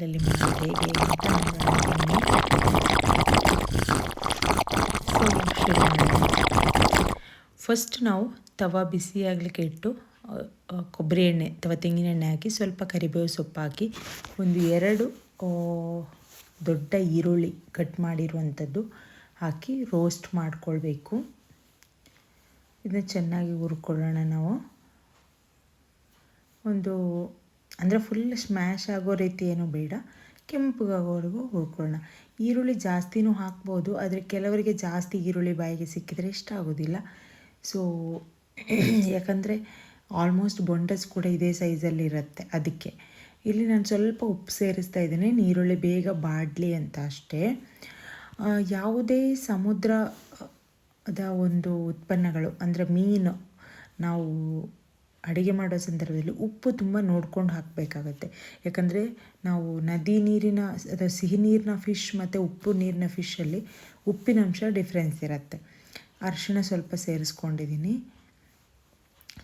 ಹೇಗೆ ಅಂತ ಫಸ್ಟ್ ನಾವು ತವ ಬಿಸಿ ಆಗಲಿಕ್ಕೆ ಇಟ್ಟು ಕೊಬ್ಬರಿ ಎಣ್ಣೆ ಅಥವಾ ತೆಂಗಿನ ಎಣ್ಣೆ ಹಾಕಿ, ಸ್ವಲ್ಪ ಕರಿಬೇವು ಸೊಪ್ಪು ಹಾಕಿ, ಒಂದು ಎರಡು ದೊಡ್ಡ ಈರುಳ್ಳಿ ಕಟ್ ಮಾಡಿರುವಂಥದ್ದು ಹಾಕಿ ರೋಸ್ಟ್ ಮಾಡ್ಕೊಳ್ಬೇಕು. ಇದನ್ನು ಚೆನ್ನಾಗಿ ಹುರ್ಕೊಳ್ಳೋಣ ನಾವು. ಒಂದು ಅಂದರೆ ಫುಲ್ ಸ್ಮ್ಯಾಶ್ ಆಗೋ ರೀತಿ ಏನೂ ಬೇಡ. ಕೆಂಪಗಾಗೋವರೆಗೂ ಹುರ್ಕೊಳ್ಳೋಣ. ಈರುಳ್ಳಿ ಜಾಸ್ತಿನೂ ಹಾಕ್ಬೋದು, ಆದರೆ ಕೆಲವರಿಗೆ ಜಾಸ್ತಿ ಈರುಳ್ಳಿ ಬಾಯಿಗೆ ಸಿಕ್ಕಿದರೆ ಇಷ್ಟ ಆಗೋದಿಲ್ಲ. ಸೊ ಯಾಕಂದರೆ ಆಲ್ಮೋಸ್ಟ್ ಬೊಂಡಸ್ ಕೂಡ ಇದೇ ಸೈಜಲ್ಲಿ ಇರುತ್ತೆ ಅದಕ್ಕೆ. ಇಲ್ಲಿ ನಾನು ಸ್ವಲ್ಪ ಉಪ್ಪು ಸೇರಿಸ್ತಾ ಇದ್ದೀನಿ ನೀರುಳ್ಳಿ ಬೇಗ ಬಾಡಲಿ ಅಂತ ಅಷ್ಟೇ. ಯಾವುದೇ ಸಮುದ್ರದ ಒಂದು ಉತ್ಪನ್ನಗಳು, ಅಂದರೆ ಮೀನು, ನಾವು ಅಡುಗೆ ಮಾಡೋ ಸಂದರ್ಭದಲ್ಲಿ ಉಪ್ಪು ತುಂಬ ನೋಡ್ಕೊಂಡು ಹಾಕಬೇಕಾಗತ್ತೆ. ಯಾಕಂದರೆ ನಾವು ನದಿ ನೀರಿನ ಅಥವಾ ಸಿಹಿ ನೀರಿನ ಫಿಶ್ ಮತ್ತು ಉಪ್ಪು ನೀರಿನ ಫಿಶಲ್ಲಿ ಉಪ್ಪಿನ ಅಂಶ ಡಿಫ್ರೆನ್ಸ್ ಇರುತ್ತೆ. ಅರಿಶಿಣ ಸ್ವಲ್ಪ ಸೇರಿಸ್ಕೊಂಡಿದ್ದೀನಿ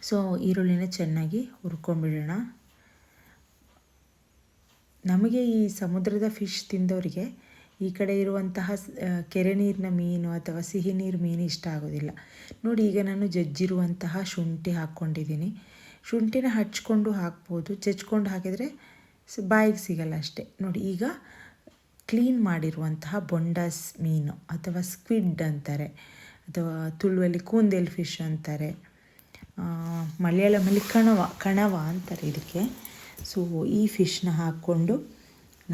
ಸೊ ಈರುಳ್ಳಿನ ಚೆನ್ನಾಗಿ ಹುರ್ಕೊಂಡ್ಬಿಡೋಣ. ನಮಗೆ ಈ ಸಮುದ್ರದ ಫಿಶ್ ತಿಂದವರಿಗೆ ಈ ಕಡೆ ಇರುವಂತಹ ಕೆರೆ ನೀರಿನ ಮೀನು ಅಥವಾ ಸಿಹಿ ನೀರು ಮೀನು ಇಷ್ಟ ಆಗೋದಿಲ್ಲ. ನೋಡಿ, ಈಗ ನಾನು ಜಜ್ಜಿರುವಂತಹ ಶುಂಠಿ ಹಾಕ್ಕೊಂಡಿದ್ದೀನಿ. ಶುಂಠಿನ ಹಚ್ಕೊಂಡು ಹಾಕ್ಬೋದು. ಜಜ್ಕೊಂಡು ಹಾಕಿದರೆ ಬಾಯಿಗೆ ಸಿಗಲ್ಲ ಅಷ್ಟೇ. ನೋಡಿ, ಈಗ ಕ್ಲೀನ್ ಮಾಡಿರುವಂತಹ ಬೊಂಡಾಸ್ ಮೀನು ಅಥವಾ ಸ್ಕ್ವಿಡ್ ಅಂತಾರೆ, ಅಥವಾ ತುಳುವಲ್ಲಿ ಕೂಂದೆಲ್ ಫಿಶ್ ಅಂತಾರೆ ಮಲಯಾಳಮಲ್ಲಿ ಕಣವ ಕಣವ ಅಂತಾರೆ ಇದಕ್ಕೆ. ಸೊ, ಈ ಫಿಶ್ನ ಹಾಕ್ಕೊಂಡು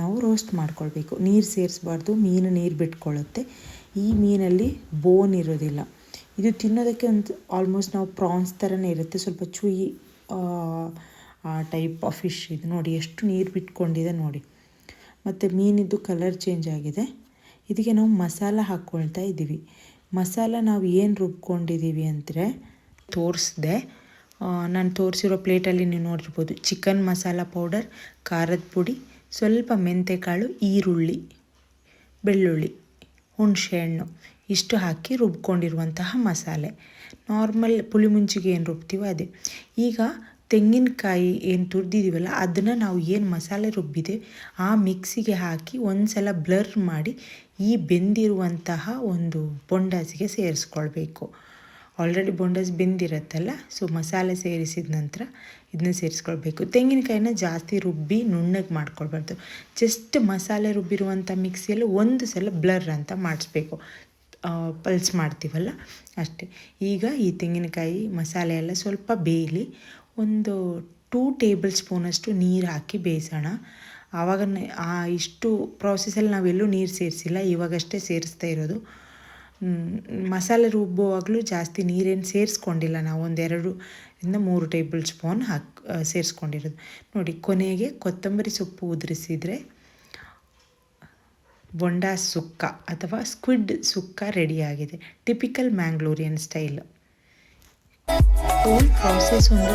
ನಾವು ರೋಸ್ಟ್ ಮಾಡ್ಕೊಳ್ಬೇಕು. ನೀರು ಸೇರಿಸ್ಬಾರ್ದು, ಮೀನು ನೀರು ಬಿಟ್ಕೊಳ್ಳುತ್ತೆ ಈ ಮೀನಲ್ಲಿ ಬೋನ್ ಇರೋದಿಲ್ಲ. ಇದು ತಿನ್ನೋದಕ್ಕೆ ಒಂದು ಆಲ್ಮೋಸ್ಟ್ ನಾವು ಪ್ರಾನ್ಸ್ ಥರನೇ ಇರುತ್ತೆ. ಸ್ವಲ್ಪ ಚೂಯಿ ಆ ಟೈಪ್ ಆಫ್ ಫಿಶ್ ಇದು ನೋಡಿ, ಎಷ್ಟು ನೀರು ಬಿಟ್ಕೊಂಡಿದೆ ನೋಡಿ. ಮತ್ತು ಮೀನಿದ್ದು ಕಲರ್ ಚೇಂಜ್ ಆಗಿದೆ. ಇದಕ್ಕೆ ನಾವು ಮಸಾಲ ಹಾಕ್ಕೊಳ್ತಾ ಇದ್ದೀವಿ. ಮಸಾಲ ನಾವು ಏನು ರುಬ್ಕೊಂಡಿದ್ದೀವಿ ಅಂದರೆ ತೋರಿಸ್ದೆ. ನಾನು ತೋರಿಸಿರೋ ಪ್ಲೇಟಲ್ಲಿ ನೀವು ನೋಡಿರ್ಬೋದು. ಚಿಕನ್ ಮಸಾಲ ಪೌಡರ್ ಖಾರದ ಪುಡಿ ಸ್ವಲ್ಪ ಮೆಂತೆಕಾಳು, ಈರುಳ್ಳಿ, ಬೆಳ್ಳುಳ್ಳಿ, ಹುಣಸೆಹಣ್ಣು ಇಷ್ಟು ಹಾಕಿ ರುಬ್ಕೊಂಡಿರುವಂತಹ ಮಸಾಲೆ. ನಾರ್ಮಲ್ ಪುಳಿ ಮುಂಚಿಗೆ ಏನು ರುಬ್ತೀವೋ ಅದೇ. ಈಗ ತೆಂಗಿನಕಾಯಿ ಏನು ತುರಿದಿದ್ದೀವಲ್ಲ ಅದನ್ನು ನಾವು ಏನು ಮಸಾಲೆ ರುಬ್ಬಿದೆ, ಆ ಮಿಕ್ಸಿಗೆ ಹಾಕಿ ಒಂದು ಸಲ ಬ್ಲರ್ ಮಾಡಿ ಈ ಬೆಂದಿರುವಂತಹ ಒಂದು ಬೊಂಡಾಸಿಗೆ ಸೇರಿಸ್ಕೊಳ್ಬೇಕು. ಆಲ್ರೆಡಿ ಬೊಂಡಸ್ ಬೆಂದಿರುತ್ತಲ್ಲ ಸೊ ಮಸಾಲೆ ಸೇರಿಸಿದ ನಂತರ ಇದನ್ನ ಸೇರಿಸ್ಕೊಳ್ಬೇಕು. ತೆಂಗಿನಕಾಯಿನ ಜಾಸ್ತಿ ರುಬ್ಬಿ ನುಣ್ಣಗೆ ಮಾಡ್ಕೊಳ್ಬಾರ್ದು. ಜಸ್ಟ್ ಮಸಾಲೆ ರುಬ್ಬಿರುವಂಥ ಮಿಕ್ಸಿಯಲ್ಲಿ ಒಂದು ಸಲ ಬ್ಲರ್ ಅಂತ ಮಾಡಿಸ್ಬೇಕು. ಪಲ್ಸ್ ಮಾಡ್ತೀವಲ್ಲ, ಅಷ್ಟೇ. ಈಗ ಈ ತೆಂಗಿನಕಾಯಿ ಮಸಾಲೆ ಎಲ್ಲ ಸ್ವಲ್ಪ ಬೇಯಲಿ, ಒಂದು ಟೂ ಟೇಬಲ್ ಸ್ಪೂನಷ್ಟು ನೀರು ಹಾಕಿ ಬೇಯಿಸೋಣ. ಆವಾಗ ಇಷ್ಟು ಪ್ರಾಸೆಸಲ್ಲಿ ನಾವೆಲ್ಲೂ ನೀರು ಸೇರಿಸಿಲ್ಲ, ಇವಾಗಷ್ಟೇ ಸೇರಿಸ್ತಾ ಇರೋದು. ಮಸಾಲೆ ರುಬ್ಬುವಾಗಲೂ ಜಾಸ್ತಿ ನೀರೇನು ಸೇರಿಸ್ಕೊಂಡಿಲ್ಲ ನಾವು, ಒಂದೆರಡು ಇಂದ ಮೂರು ಟೇಬಲ್ ಸ್ಪೂನ್ ಹಾಕಿ ಸೇರಿಸ್ಕೊಂಡಿರೋದು. ನೋಡಿ, ಕೊನೆಗೆ ಕೊತ್ತಂಬರಿ ಸೊಪ್ಪು ಉದುರಿಸಿದರೆ ಬೊಂಡ ಸುಕ್ಕ ಅಥವಾ ಸ್ಕ್ವಿಡ್ ಸುಕ್ಕ ರೆಡಿಯಾಗಿದೆ typical Mangalorean style whole process ಒಂದು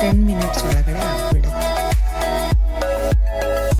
ಟೆನ್ ಮಿನಿಟ್ಸ್ ಒಳಗಡೆ ಆಗಿಬಿಡುತ್ತೆ.